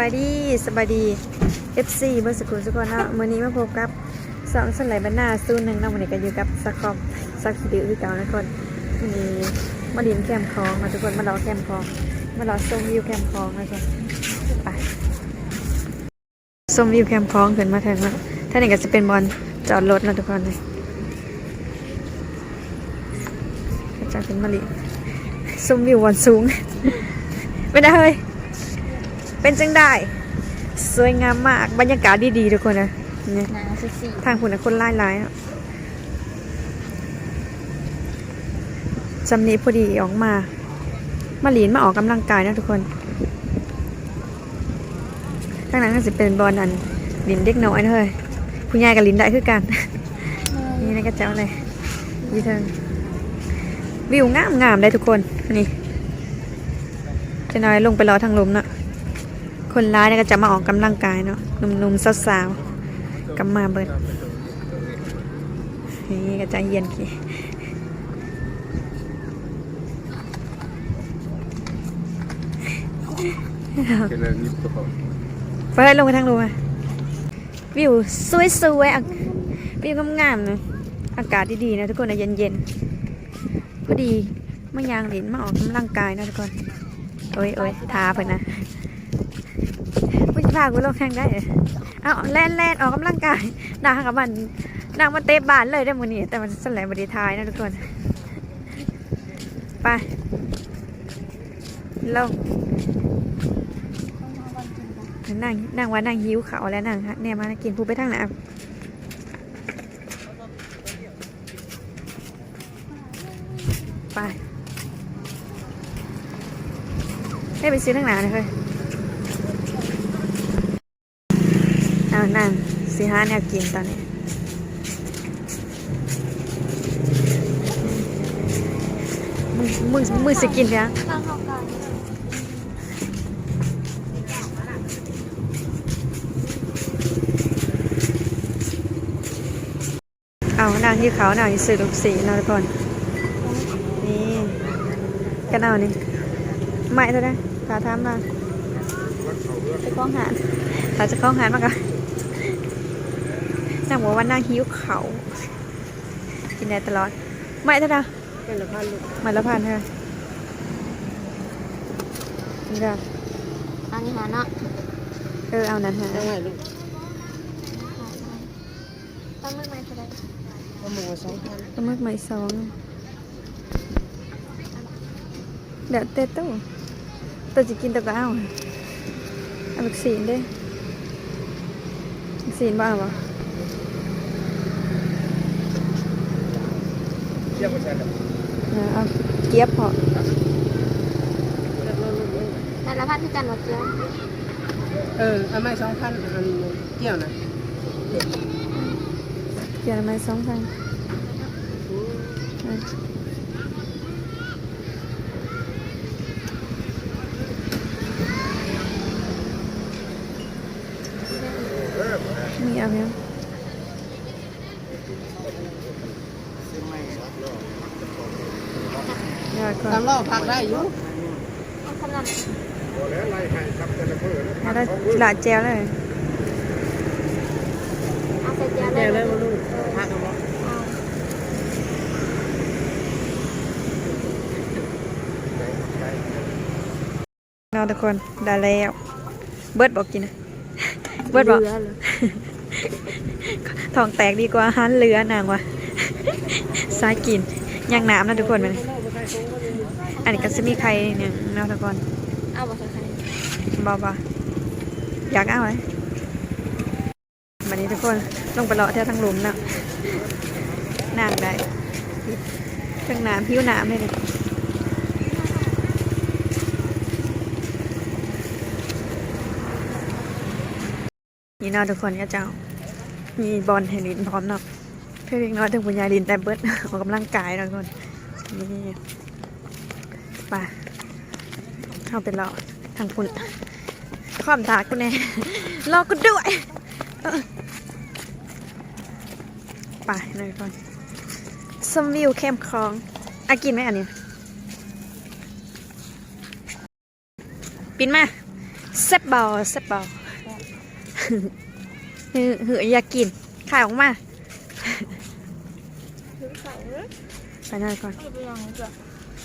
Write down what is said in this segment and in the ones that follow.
บายดีสบายดี FC เบอร์สกุลสุกคนเนาะมื้อนี้มาพบกับสองสไลด์บรรณาซูนหนึ่งเนาะวันนี้ก็อยู่กับสักคอมสักสิดือคือเก่านะคนมีมาดินแคมคลองมาทุกคนมารอแคมคลองมารอชมวิวแคมคลองนะคนไปชมวิวแคมคลองขึ้นมาถึงแล้วท่านนี้ก็จะเป็นบอลจอดรถนะทุกคนเลยจะเป็นมาลิชมวิววันสูงไม่ได้เฮ้ย เป็นจังได้ สวยงามมากบรรยากาศดีๆทุกคนนะเนี่ยหนาวสิสิทางคุณนะคนไล่ไล่เนาะจำนี้พอดีออกมามาหลีนมาออกกำลังกายนะทุกคนทางนั้นก็จะเป็นบอลอันลินเด็กน้อยนะเฮ้ยผู้ใหญ่กับลินได้คือกัน นี่นะก็เจ้าเลยวิวเทิงวิวงามงามๆได้ทุกคน นี่จะน้อยลงไปรอทางลมเนาะ คนร้ายเนี่ยก็จะมาออกกำลังกายเนาะหนุ่มๆสาวๆกำมาเบิดนี่ก็จะเยียนขี้เจริญนิพพานไปลงไปทางลมอะวิวสวยๆวิวงามๆเนาะอากาศดีๆนะทุกคนนะเย็นๆพอดีมายางหลินมาออกกำลังกายนะทุกคน โอ้ยโอ้ยทาเพิ่นนะ ผู้ายกูลงแข่งได้ เอเอาแล่นแล่นๆออกกำลังกายนางกับมันนางมาเตะบานเลยได้มือนี้แต่มันสลายบดีทายนะทุกคน ไปลงนั่งนั่งว่านั่งหิวเขาวแล้วนั่งฮะเนี่ยมากินพูไปทางไหนอะไปให้ไปซื้อทางหนเลย เฮ้ยเอานั่งสิหาแนวกินตอนนี้มึงมึงมึงสิกินยังข้างเข้ากันเอานางที่เขานางที่ซื้อลูกสีนะทุกคนนี่กันเอานี่ไม่เท่าได้ขาทำมาจะคล้องหานขาจะคล้องหานมากอะ นางบอกว่านางหิวเขากินได้ตลอด ไม่เท่าได้เป็นละพันลูกไม่ละพันเท่าไหร่นี่จ้ะอันนี้หาเนาะเออเอานั้นฮะได้ลูกต้องไม่ไม่เท่าไรก็มองสองพันปลาหมึกใหม่สองเดี๋ยวเต้ตู้ตัวจะกินตัวก็เอาเอาลูกสีนเด้ลูกสีนบ้างวะ เทียบกับฉันเออเอาเกี๊ยบพอแต่ละพันคือกันหมดเกลียวเออเอาไม่สองพันอันเกี่ยวนะเกี๊ยบละไม้สองพันเออมีเอาไหมเดี๋ยวก่อน ตามรอบพักได้อยู่เอาขนาดเอาได้หลาดแจวเลยเอาใส่เจียวแกเลยเลยว่าลูกพักกันบ่เอาเราทุกคนได้แล้ว เบิร์ดบอกกินนะเบิร์ดบอกเหลือเลยท้องแตกดีกว่าหันเรือนางว่ะสายกินย่างน้ำนะทุกคนมัน อันนี้ก็จะมีใครเนี่ยเนาะทุกคนเอาบ่ใส่ใครบาบาอยากเอาไหมวันนี้ทุกคนลงไปเลาะเที่ยวทางหลุมเนาะน้ำได้เครื่องน้ำพิ้วน้ำเลยเนี่ยนี่เนาะทุกคนก็เจ้ามีบอลเทนนิสพร้อมเนาะเพื่อเล็กน้อยถึงปุญญาดินแต่เบิดออกกำลังกายเนาะทุกคนนี่ ไปเข้าไปรอทางคุณความถากกูแน่รอกูด้วยเออไปเลยก่อนสมวิวแคมป์คลองอากินไหมอันนี้ปินมาแซ่บเบาแซ่บเบาหือหืออยากกินขายออกมาถึงเขาเนอะไปนั่นก่อน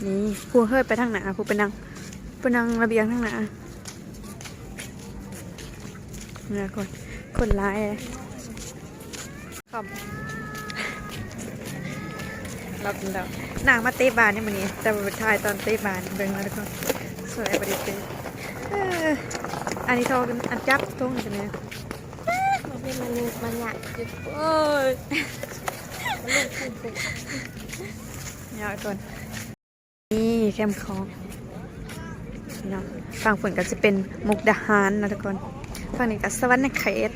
เอาไปลองจ้ะนี่ครูเฮ้ยไปทางไหนครูไปนั่งไปนั่งระเบียงทางไหนนี่คนคนร้ายเลยครับเราเป็นเรานางมาเตะบานนี่มันนี่แต่ว่าถ่ายตอนเตะบานเบิ่งแล้วทุกคนสวยบริสุทธิ์เอออันนี้โทรกันอันจับตรงกันเนี่ยมันเป็นมันลูกมันอยากจุดโอ้ยมันลูกขึ้นไปเนี่ยเอาก่อน นี่แคมคองเนาะฝั่งฝนก็จะเป็นมุกดาหารนะทุกคน ฝั่งนี้ก็สวรรค์เขต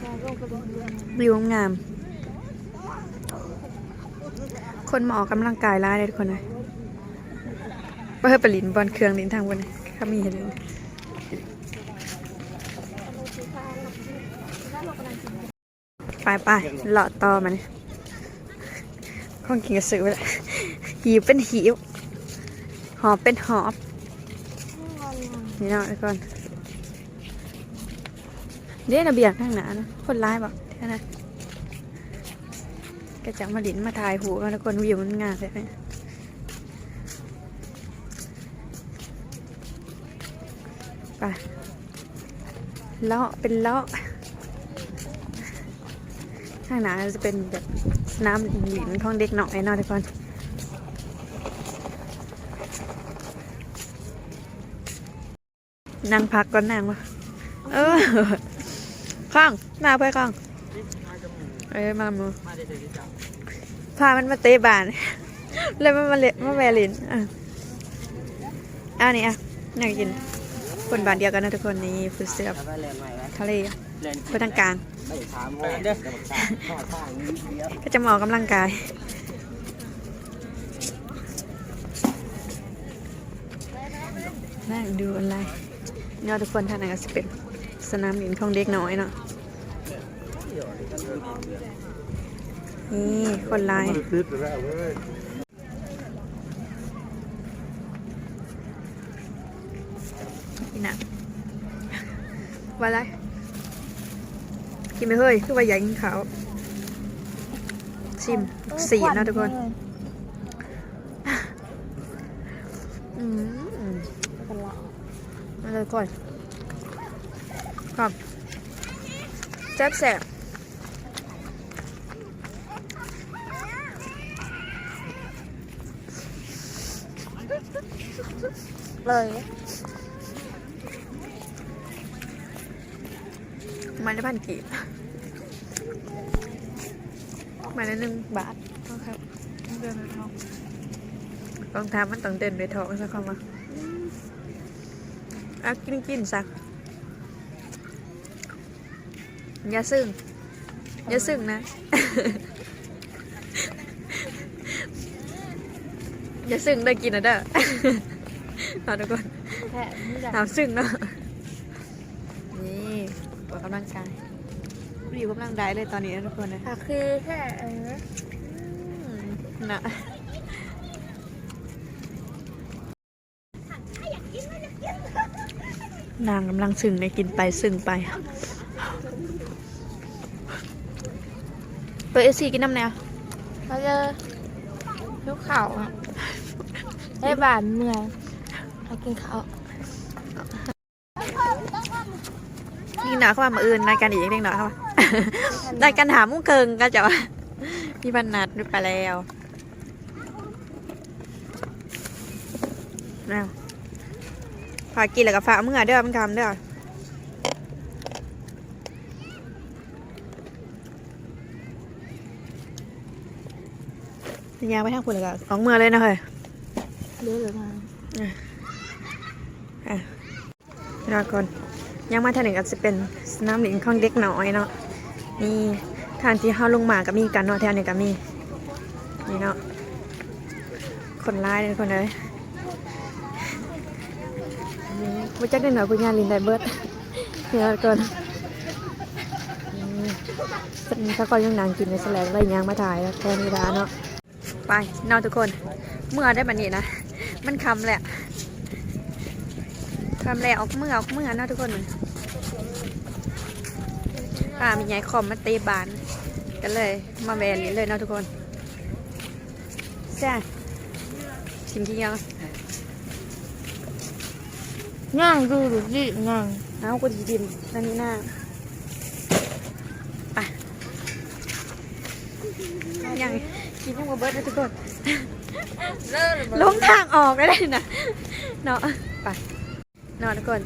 แล้วลงไปดูดูวิวงาม คนมาออกกำลังกายร้ายเลยทุกคนเลยเพื่อไปลินบอลเครื่องลินทางบนเลยเขามีเห็นเลยไปไปเลาะต่อมันข้องกินกระสือไปละ หิวเป็นหิวหอบเป็นหอบงอนงอนนี่เนาะทุกคนเดี๋ยวระเบียงข้างหน้านะคนร้ายบอกแค่นั้นก็จะมาลินมาถ่ายหูกันทุกคนวิวมันงามเลยเนี่ยไปเลาะเป็นเลาะข้างหน้าจะเป็นแบบนามหลินของเด็กหน่อยเนาะทุกคน นั่งพักก่อนนั่งวะเออข้างมาเพื่อข้างเอ้ยมามือพามันมาเตะบานแล้วมันมาเละมาแวลินอะอันนี้อะอยากกินคนบานเดียวกันนะทุกคนนี่ฟูเสือทำไมแรงใหม่ไหมทะเลแรงเพื่อทางกลางก็จะมาออกกำลังกายนั่งดูอะไร เนาะทุกคนท่านไหนก็จะเป็นสนามบินของเด็กน้อยเนาะนี่คนลายติดแล้วเว้ยกินอะว่าอะไรกินไปเฮ้ยคือว่าอยากกินข้าวชิมสีเนาะทุกคนอืมเป็นละ มาเลยก่อนครับแซ่บแซ่บเลยมาได้พันกีบมาได้หนึ่งบาทครับเดินด้วยท้องรองเท้ามันต้องเดินด้วยท้องสักคำว่า อะกินกินสักอย่าซึ่งอย่าซึ่งนะ อย่าซึ่งได้กินนะเด้อเอาทุกคนแค่นี่แหละถามซึ่งเนาะนี่ออกกำลังกายรีบกำลังได้เลยตอนนี้นะทุกคนนะค่ะคือแค่เอออืมนะ นางกำลังซึ่งในกินไปซึ่งไปเปิดเอซีกินน้ำแนวเขาจะลูกเขาอะได้บานเมื่อยเขากินเขาวนี่หนาเข้ามามาอื่นรายการอีกเล็กหน่อยเข้ามารายการหามุ้งเกิงก็จะว่าพี่พันนัดไปแล้วแล้ว ฝากกินแล้วก็ฝากเมื่อเด้อมันคำเด้อยางไปทางคุณเลยก็ออกเมื่อเลยนะเฮ้ยเลือดเหลือมารอก่อนยังมาทางหนึ่งก็จะเป็นสนามหลิงของเด็กน้อยเนาะนี่ทางที่เฮาลงมาก็มีกันเนาะแถวนี้ก็มีนี่เนาะคนร้ายเลยคนเลย มาจักได้หน่อยคุณงานลินไดเบิร์ดเดี๋ยก่อนถ้าก่อนยังนางกินในแสลงไรยางมาถ่ายแล้วแค่นี้ละเนาะไปนอนทุกคน เมื่อได้บันนี้นะ มันคำแหละความแรงออกมือออกมือเนาะทุกคนป้ามีใหญ่คอมมาเตะบานกันเลย มาแวนนี้เลยนะทุกคนแซ่ชิมที่ยัง ย่างดูดูสิย่างเอากูดีดิมนั่นนี่หน้าไปยังกินยังมาเบิร์ดเลยทุกคนเลิศลงทางออกได้เลยนะเนาะไปเนาะทุกคน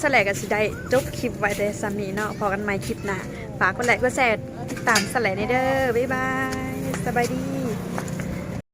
สแลกกับสิได้จบคลิปไว้แต่ซัมนี้เนาะพอกันใหม่คลิปหน้าฝากกดไลค์กดแชร์ติดตามสแลกในเด้อบ๊ายบายสบายดี